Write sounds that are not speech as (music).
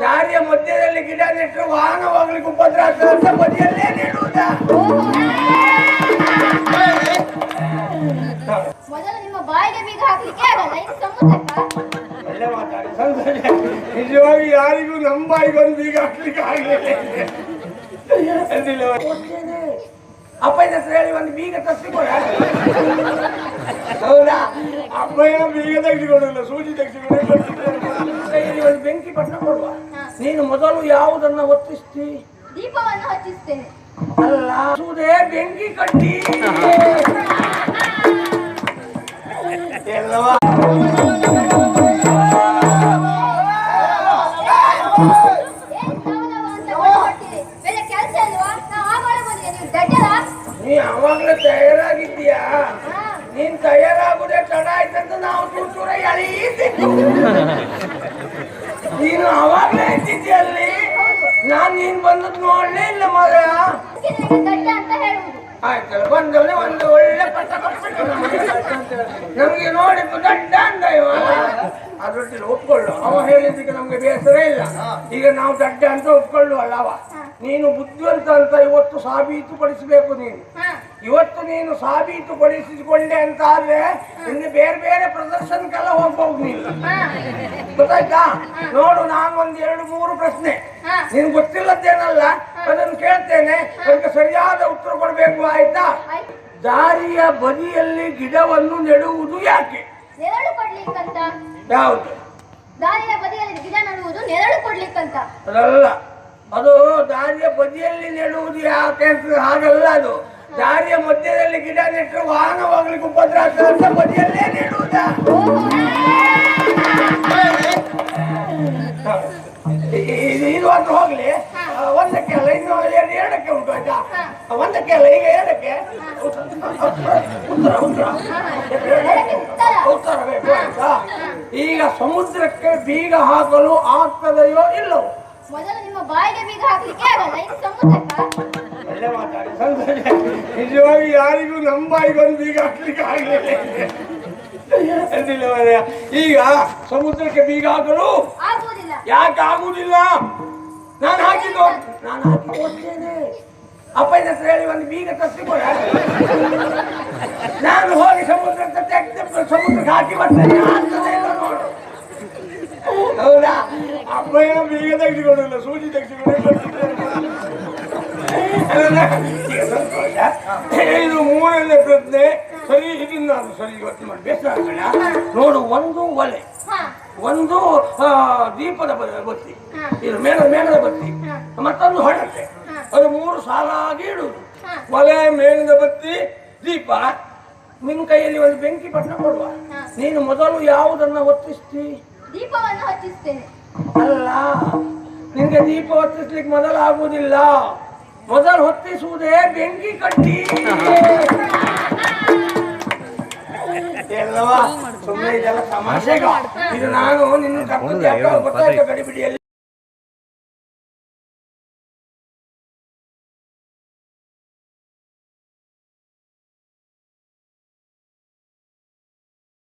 ದಾರಿಯ ಮಧ್ಯದಲ್ಲಿ ಗಿಡ ನೆಟ್ಟರೆ ವಾಹನ ಹೋಗ್ಲಿಕ್ಕೆ ಉಪದ್ರ ಅಂತ ಬದಿಯಲ್ಲೇ ನೆಡುವುದಾ ಮೊದಲು ನಿಮ್ಮ ಬಾಯಿಗೆ ಬೀಗ ಹಾಕ್ಲಿಕ್ಕೆ ಆಗಲ್ಲ ನಿಜವಾಗಿ ಯಾರಿಗೂ ನಮ್ಮ ಬಾಯಿಗೊಂದು ಬೀಗ ಹಾಕ್ಲಿಕ್ಕೆ ಆಗಲಿಲ್ಲ. ಹೇಳಿ ಒಂದು ಬೀಗ ತರಿಸಿಕೊಡ ಹೌದಾ? ಅಪ್ಪಯ್ಯ ಬೀಗ ತೆಗೆದುಕೊಡಲ್ಲ ಸೂಜಿ ತೆಗೆದುಕೊಂಡು ಕೈಯಲ್ಲಿ ಒಂದು ಬೆಂಕಿ ಕೊಡುವ. ನೀನು ಮೊದಲು ಯಾವುದನ್ನ ಒತ್ತಿಸ್ತಿ? ದೀಪವನ್ನು ಹಚ್ಚಿಸ್ತೇನೆ. ಅಲ್ಲ ಸುದೇ ಬೆಂಕಿ ಕಟ್ಟಿ. (laughs) ಎಲ್ಲವಾ? ನೀ ಅವಾಗ್ಲೇ ತಯಾರಾಗಿದ್ದೀಯಾ. ನೀನ್ ತಯಾರಾಗುದೇ ತಡ ಆಯ್ತಂತ ನಾವು ಚೂಚೂರ ಎಳೀತಿದ್ದು ನೀನು ಅವಾಗ್ಲೇ ಇದ್ದಿದ್ದೆ ಅಲ್ಲಿ ನಾನ್ ನೀನ್ ಬಂದದ್ ನೋಡ್ಲೇ ಇಲ್ಲ ಮಗ. ಆಯ್ತಲ್ಲ ಬಂದವನೇ ಒಂದು ಒಳ್ಳೆ ಪಟ್ಟ ಕೊಟ್ಬಿಟ್ಟು ನಮ್ಗೆ ನೋಡಿ ದಡ್ಡ ಅಂದ ಇವ. ಅದ್ರೊಟ್ಟಿಗೆ ಒಪ್ಕೊಳ್ಳು. ಅವ ಹೇಳಿದ್ದಕ್ಕೆ ನಮ್ಗೆ ಬೇಸರ ಇಲ್ಲ. ಈಗ ನಾವು ದಡ್ಡ ಅಂತ ಒಪ್ಕೊಳ್ಳುವಲ್ಲ ಅವ. ನೀನು ಬುದ್ಧಿವಂತ ಅಂತ ಇವತ್ತು ಸಾಬೀತುಪಡಿಸಬೇಕು ನೀನು. ಇವತ್ತು ನೀನು ಸಾಬೀತುಪಡಿಸಿಕೊಂಡೆ ಅಂತ ಆದ್ರೆ ಇನ್ನು ಬೇರೆ ಬೇರೆ ಪ್ರದರ್ಶನಕ್ಕೆಲ್ಲ ಹೋಗ್ಬಹುದು ನೀನು. ಗೊತ್ತಾಯ್ತಾ? ನೋಡು ನಾನು ಒಂದ್ ಎರಡು ಮೂರು ಪ್ರಶ್ನೆ. ನೀನು ಗೊತ್ತಿಲ್ಲದ್ದೇನಲ್ಲ ಅದನ್ನು ಕೇಳ್ತೇನೆ. ಅದಕ್ಕೆ ಸರಿಯಾದ ಉತ್ತರ ಕೊಡಬೇಕು ಆಯ್ತಾ? ದಾರಿಯ ಬದಿಯಲ್ಲಿ ಗಿಡವನ್ನು ನೆಡುವುದು ಯಾಕೆ? ಯಾವುದು? ದಾರಿಯ ಬದಿಯಲ್ಲಿ ಗಿಡ ನೆಡುವುದು ನೆರಳು ಕೊಡ್ಲಿಕ್ಕಂತ. ಅದಲ್ಲ. ಅದು ದಾರಿಯ ಬದಿಯಲ್ಲಿ ನೆಡುವುದು ಯಾಕೆ ಕೆಲಸ ಹಾಗಲ್ಲ ಅದು. ದಾರಿಯ ಮಧ್ಯದಲ್ಲಿ ಗಿಡ ನೆಟ್ಟರೆ ವಾಹನ ಹೋಗ್ಲಿಕ್ಕೆ ಉಪದ್ರ ಬದಿಯಲ್ಲೇ ನೆಡುವುದ. ಇದು ಅಂತ ಹೋಗ್ಲಿ. ಒಂದಕ್ಕೆ ಅಲ್ಲ, ಇನ್ನು ಎರಡಕ್ಕೆ ಉಂಟು ಆಯ್ತಾ? ಒಂದಕ್ಕೆ ಅಲ್ಲ, ಈಗ ಎರಡಕ್ಕೆ? ಉತ್ತರ ಉತ್ತರ. ಉತ್ತರ ಬೇಕು, ಆಯ್ತಾ? ಈಗ ಸಮುದ್ರಕ್ಕೆ ಬೀಗ ಹಾಕಲು ಆಗ್ತದೆಯೋ ಇಲ್ಲವೋ? ಮೊದಲು ನಿಮ್ಮ ಬಾಯಿಗೆ ಬೀಗ ಹಾಕ್ಲಿಕ್ಕೆ ಆಗಲ್ಲ ಇದು ಸಮುದಾಯ. ನಿಜವಾಗಿ ಯಾರಿಗೂ ನಮ್ಮ ಬಾಯಿಗೊಂದು ಬೀಗ ಹಾಕ್ಲಿಕ್ಕೆ ಆಗಲಿಲ್ಲ. ಈಗ ಸಮುದ್ರಕ್ಕೆ ಬೀಗ ಹಾಕಲು ಆಗುವುದಿಲ್ಲ. ಯಾಕೆ ಆಗುದಿಲ್ಲ ನಾನು ಹಾಕಿದ್ದು ನಾನು ಹಾಕಿ ಹೋಗ್ತೇನೆ. ಅಪ್ಪ ಹತ್ರ ಹೇಳಿ ಒಂದು ಬೀಗ ತರಿಸಿಕೊಡ ನಾನು ಹೋಗಿ ಸಮುದ್ರಕ್ಕೆ ಸಮುದ್ರಕ್ಕೆ ಹಾಕಿ ಬರ್ತೇನೆ ಆಗ್ತದೆ ಇಲ್ಲ ನೋಡು ಹೌದಾ ಅಪ್ಪಯ್ಯ ಬೀಗ ತೆಗೆದುಕೊಳ್ಳಲ್ಲ ಸೂಜಿ ತೆಗೆದುಕೊಂಡು ಇದು ಮೂರನೇ ಪ್ರಶ್ನೆ. ಸರಿ ಇದನ್ನ ನಾನು ಸರಿ ಇವತ್ತು ಮಾಡಿ. ಬೇಸರ ನೋಡು ಒಂದು ಒಲೆ. ಒಂದು ದೀಪದ ಬತ್ತಿ. ಇದು ಮೇಲ ಮೇಲದ ಬತ್ತಿ. ಮತ್ತೊಂದು ಹೊಡತೆ ಅದು ಮೂರು ಸಾಲಾಗಿ ಇಡುವುದು. ಒಲೆ ಮೇಲಿನ ಬತ್ತಿ ದೀಪ. ನಿನ್ನ ಕೈಯಲ್ಲಿ ಒಂದು ಬೆಂಕಿ ಪಟ್ಟಣ ಕೊಡುವ. ನೀನು ಮೊದಲು ಯಾವುದನ್ನ ಒತ್ತಿಸ್ತಿ ದೀಪವನ್ನು ಹಚ್ಚಿಸ್ತೇನೆ ಅಲ್ಲ ನಿಮಗೆ ದೀಪ ಹೊತ್ತಿಸ್ಲಿಕ್ಕೆ ಮೊದಲಾಗುವುದಿಲ್ಲ ಮೊದಲು ಹೊತ್ತಿಸುವುದೇ ಬೆಂಕಿ ಕಟ್ಟಿ. ಎಲ್ಲವಾ ಸುಮ್ಮನೆ ಇದೆಲ್ಲ ತಮಾಷೆಗ. ಇದು ನಾನು ನಿನ್ನ ಕರ್ಕೊಂಡು ಗಡಿಬಿಡಿಯಲ್ಲಿ.